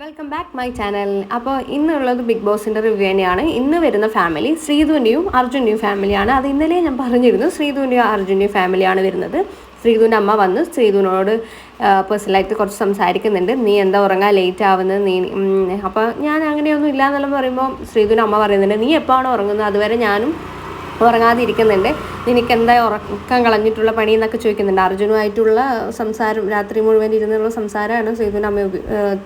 Welcome back my channel അപ്പോൾ ഇന്നുള്ളത് big ബോസിന്റെ റിവ്യൂ തന്നെയാണ്. ഇന്ന് വരുന്ന ഫാമിലി ശ്രീധുവിന്റെയും അർജുന്റെയും ഫാമിലിയാണ് അത് ഇന്നലെ ഞാൻ പറഞ്ഞിരുന്നു ശ്രീധുവിന്റെയും അർജുന്റെയും ഫാമിലിയാണ് വരുന്നത്. ശ്രീധുവിന്റെ അമ്മ വന്ന് ശ്രീധുവിനോട് പേഴ്സണലായിട്ട് കുറച്ച് സംസാരിക്കുന്നുണ്ട്. നീ എന്താ ഉറങ്ങാൻ ലേറ്റ് ആവുന്നത്? നീ അപ്പോൾ ഞാൻ അങ്ങനെയൊന്നും ഇല്ല എന്നെല്ലാം പറയുമ്പോൾ ശ്രീധുവിന്റെ അമ്മ പറയുന്നുണ്ട് നീ എപ്പോഴാണോ ഉറങ്ങുന്നത്? അതുവരെ ഞാനും ഉറങ്ങാതിരിക്കുന്നുണ്ട്. നിനക്ക് എന്താ ഉറക്കം കളഞ്ഞിട്ടുള്ള പണി എന്നൊക്കെ ചോദിക്കുന്നുണ്ട്. അർജുനുമായിട്ടുള്ള സംസാരം രാത്രി മുഴുവൻ ഇരുന്നുള്ള സംസാരമാണ് ശ്രീധുവിന്റെ അമ്മ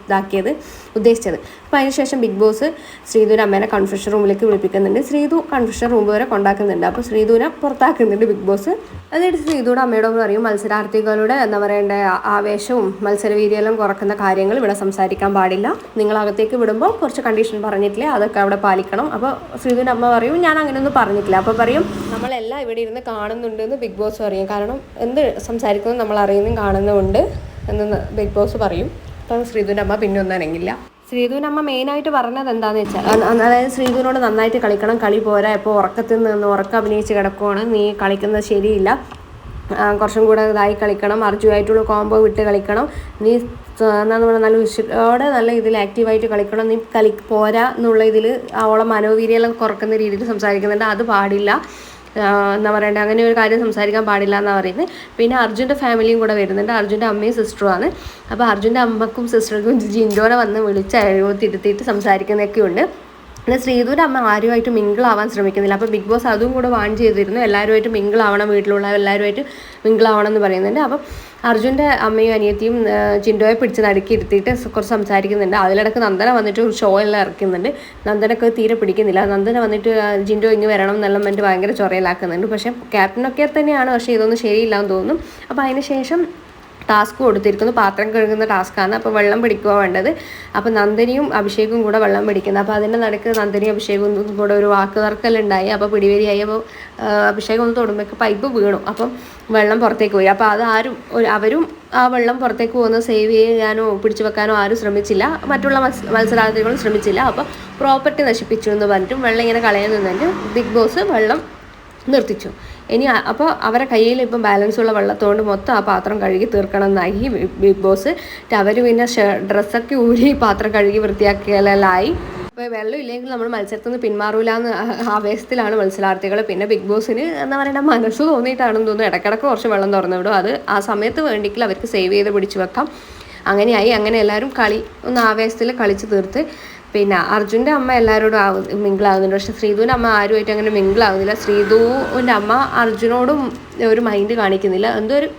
ഇതാക്കിയത് ഉദ്ദേശിച്ചത്. അപ്പോൾ അതിനുശേഷം ബിഗ് ബോസ് ശ്രീധുവിന്റെ അമ്മേനെ കൺഫ്യൂഷൻ റൂമിലേക്ക് വിളിപ്പിക്കുന്നുണ്ട്. ശ്രീധു കൺഫ്യൂഷൻ റൂം വരെ കൊണ്ടാക്കുന്നുണ്ട്. അപ്പോൾ ശ്രീധുവിനെ പുറത്താക്കുന്നുണ്ട് ബിഗ് ബോസ്. എന്നിട്ട് ശ്രീധുവിടെ അമ്മയോട് പറയും മത്സരാർത്ഥികളുടെ എന്താ പറയേണ്ട ആവേശവും മത്സരവീതിയെല്ലാം കുറക്കുന്ന കാര്യങ്ങൾ ഇവിടെ സംസാരിക്കാൻ പാടില്ല. നിങ്ങളകത്തേക്ക് വിടുമ്പോൾ കുറച്ച് കണ്ടീഷൻ പറഞ്ഞിട്ടില്ലേ അതൊക്കെ അവിടെ പാലിക്കണം. അപ്പോൾ ശ്രീധുവിന്റെ അമ്മ പറയും ഞാൻ അങ്ങനെയൊന്നും പറഞ്ഞിട്ടില്ല. അപ്പോൾ പറയും നമ്മളെല്ലാം ഇവിടെ ഇരുന്ന് കാണുന്നുണ്ട് എന്ന് ബിഗ് ബോസ് പറയും. കാരണം എന്ത് സംസാരിക്കുന്നത് നമ്മൾ അറിയുന്നതും കാണുന്നുമുണ്ട് എന്ന് ബിഗ് ബോസ് പറയും. അപ്പം ശ്രീധുവിന്റെ അമ്മ പിന്നെ ഒന്നും അനങ്ങില്ല. ശ്രീധുവിന്റെ അമ്മ മെയിനായിട്ട് പറഞ്ഞത് എന്താണെന്ന് വെച്ചാൽ അതായത് ശ്രീധുവിനോട് നന്നായിട്ട് കളിക്കണം. കളി പോരാ ഇപ്പോൾ ഉറക്കത്തിൽ നിന്ന് ഉറക്കം അഭിനയിച്ച് കിടക്കുവാണ്. നീ കളിക്കുന്നത് ശരിയില്ല. കുറച്ചും കൂടെ ഇതായി കളിക്കണം. അർജുവായിട്ടുള്ള കോംബോ വിട്ട് കളിക്കണം. നീ എന്താണെന്ന് പറഞ്ഞാൽ നല്ല വിഷയോടെ നല്ല ഇതിൽ ആക്റ്റീവായിട്ട് കളിക്കണം. നീ കളി പോരാ എന്നുള്ള ഇതിൽ അവളെ മനോവീര്യമെല്ലാം കുറക്കുന്ന രീതിയിൽ സംസാരിക്കുന്നുണ്ട്. അത് പാടില്ല. എന്താ പറയണ്ടേ അങ്ങനെ ഒരു കാര്യം സംസാരിക്കാൻ പാടില്ല എന്നാണ് പറയുന്നത് പിന്നെ അർജുന്റെ ഫാമിലിയും കൂടെ വരുന്നുണ്ട്. അർജുന്റെ അമ്മയും സിസ്റ്ററുമാണ് അപ്പോൾ അർജുന്റെ അമ്മക്കും സിസ്റ്റർക്കും ജിൻഡോനെ വന്ന് വിളിച്ച് തിരുത്തിയിട്ട് സംസാരിക്കുന്നതൊക്കെ ഉണ്ട് പിന്നെ ശ്രീധുവിന്റെ അമ്മ ആരുമായിട്ട് മിങ്കിൾ ആവാൻ ശ്രമിക്കുന്നില്ല. അപ്പോൾ ബിഗ് ബോസ് അതും കൂടെ വാൺ ചെയ്തിരുന്നു. എല്ലാവരുമായിട്ട് മിങ്കിൾ ആവണം വീട്ടിലുള്ള എല്ലാവരുമായിട്ട് മിങ്കിൾ ആവണം എന്ന് പറയുന്നുണ്ട്. അപ്പം അർജുന്റെ അമ്മയും അനിയത്തിയും ചിൻഡോയെ പിടിച്ച് നടുക്കി ഇരുത്തിയിട്ട് സ- കുറച്ച് സംസാരിക്കുന്നുണ്ട്. അതിലിടക്ക് നന്ദന വന്നിട്ട് ഒരു ഷോ എല്ലാം ഇറക്കുന്നുണ്ട്. നന്ദനൊക്കെ തീരെ പിടിക്കുന്നില്ല. നന്ദന വന്നിട്ട് ജിൻഡോ ഇങ്ങ് വരണം എന്നെല്ലാം വേണ്ടി ഭയങ്കര ചൊറയിലാക്കുന്നുണ്ട്. പക്ഷേ ക്യാപ്റ്റനൊക്കെ തന്നെയാണ് പക്ഷേ ഇതൊന്നും ശരിയില്ല എന്ന് തോന്നുന്നു. അപ്പോൾ അതിന് ശേഷം ടാസ്ക് കൊടുത്തിരിക്കുന്നു. പാത്രം കഴുകുന്ന ടാസ്ക്കാണ് അപ്പോൾ വെള്ളം പിടിക്കുക വേണ്ടത്. അപ്പോൾ നന്ദനിയും അഭിഷേകും കൂടെ വെള്ളം പിടിക്കുന്നത് അപ്പോൾ അതിന്റെ നടക്ക് നന്ദനിയും അഭിഷേകും കൂടെ ഒരു വാക്ക് തർക്കെല്ലാം ഉണ്ടായി അപ്പോൾ പിടിവരിയായി അപ്പോൾ അഭിഷേകം ഒന്ന് തൊടുമ്പോൾ പൈപ്പ് വീണു. അപ്പം വെള്ളം പുറത്തേക്ക് പോയി. അപ്പോൾ അത് ആരും അവരും ആ വെള്ളം പുറത്തേക്ക് പോകുന്ന സേവ് ചെയ്യാനോ പിടിച്ചു വെക്കാനോ ആരും ശ്രമിച്ചില്ല. മറ്റുള്ള മത്സ മത്സരാർത്ഥികളും ശ്രമിച്ചില്ല. അപ്പോൾ പ്രോപ്പർട്ടി നശിപ്പിച്ചു എന്ന് പറഞ്ഞിട്ടും വെള്ളം ഇങ്ങനെ കളയാൻ നിന്നിട്ട് ബിഗ് ബോസ് വെള്ളം നിർത്തിച്ചു. ഇനി അപ്പോൾ അവരെ കയ്യിൽ ഇപ്പം ബാലൻസ് ഉള്ള വെള്ളത്തോണ്ട് മൊത്തം ആ പാത്രം കഴുകി തീർക്കണം എന്നായി ബിഗ് ബോസ് അവർ പിന്നെ ഡ്രസ്സൊക്കെ ഊരി പാത്രം കഴുകി വൃത്തിയാക്കിയാലായി അപ്പോൾ വെള്ളം ഇല്ലെങ്കിൽ നമ്മൾ മത്സരത്തിൽ നിന്ന് പിന്മാറൂല എന്ന് ആവേശത്തിലാണ് മത്സരാർത്ഥികൾ. പിന്നെ ബിഗ് ബോസിന് എന്താ പറയുക മനസ്സ് തോന്നിയിട്ടാണെന്ന് തോന്നുന്നു. ഇടയ്ക്കിടയ്ക്ക് കുറച്ച് വെള്ളം തുറന്നു വിടും. അത് ആ സമയത്ത് വേണ്ടിക്കിൽ അവർക്ക് സേവ് ചെയ്ത് പിടിച്ചു വെക്കാം. അങ്ങനെയായി. അങ്ങനെ എല്ലാവരും കളി ഒന്ന് ആവേശത്തിൽ കളിച്ച് തീർത്ത് പിന്നെ അർജുന്റെ അമ്മ എല്ലാവരോടും ആവു മിങ്കിളാവുന്നുണ്ട്. പക്ഷെ ശ്രീധുവിന്റെ അമ്മ ആരുമായിട്ട് അങ്ങനെ മിങ്കിളാവുന്നില്ല. ശ്രീധുവിന്റെ അമ്മ അർജുനോടും ഒരു മൈൻഡ് കാണിക്കുന്നില്ല. എന്തോ ഒരു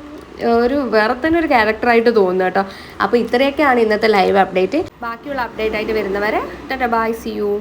ഒരു വേറെ തന്നെ ഒരു ക്യാരക്ടറായിട്ട് തോന്നുന്നു കേട്ടോ. അപ്പോൾ ഇത്രയൊക്കെയാണ് ഇന്നത്തെ ലൈവ് അപ്ഡേറ്റ് ബാക്കിയുള്ള അപ്ഡേറ്റ് ആയിട്ട് വരുന്നവരെ ടാറ്റ ബൈ സി യു